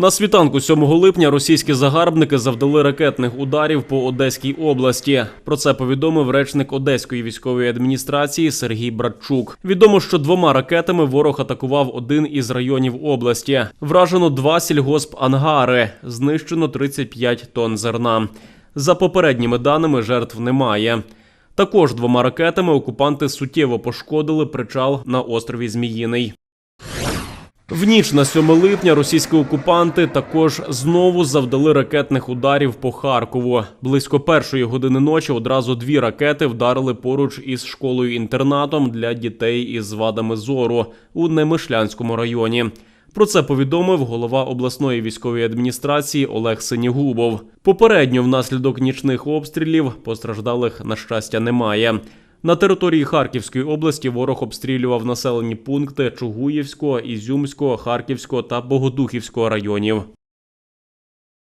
На світанку 7 липня російські загарбники завдали ракетних ударів по Одеській області. Про це повідомив речник Одеської військової адміністрації Сергій Братчук. Відомо, що двома ракетами ворог атакував один із районів області. Вражено два сільгосп-ангари, знищено 35 тонн зерна. За попередніми даними, жертв немає. Також двома ракетами окупанти суттєво пошкодили причал на острові Зміїний. В ніч на 7 липня російські окупанти також знову завдали ракетних ударів по Харкову. Близько першої години ночі одразу дві ракети вдарили поруч із школою-інтернатом для дітей із вадами зору у Немишлянському районі. Про це повідомив голова обласної військової адміністрації Олег Синігубов. Попередньо внаслідок нічних обстрілів постраждалих на щастя немає. На території Харківської області ворог обстрілював населені пункти Чугуївського, Ізюмського, Харківського та Богодухівського районів.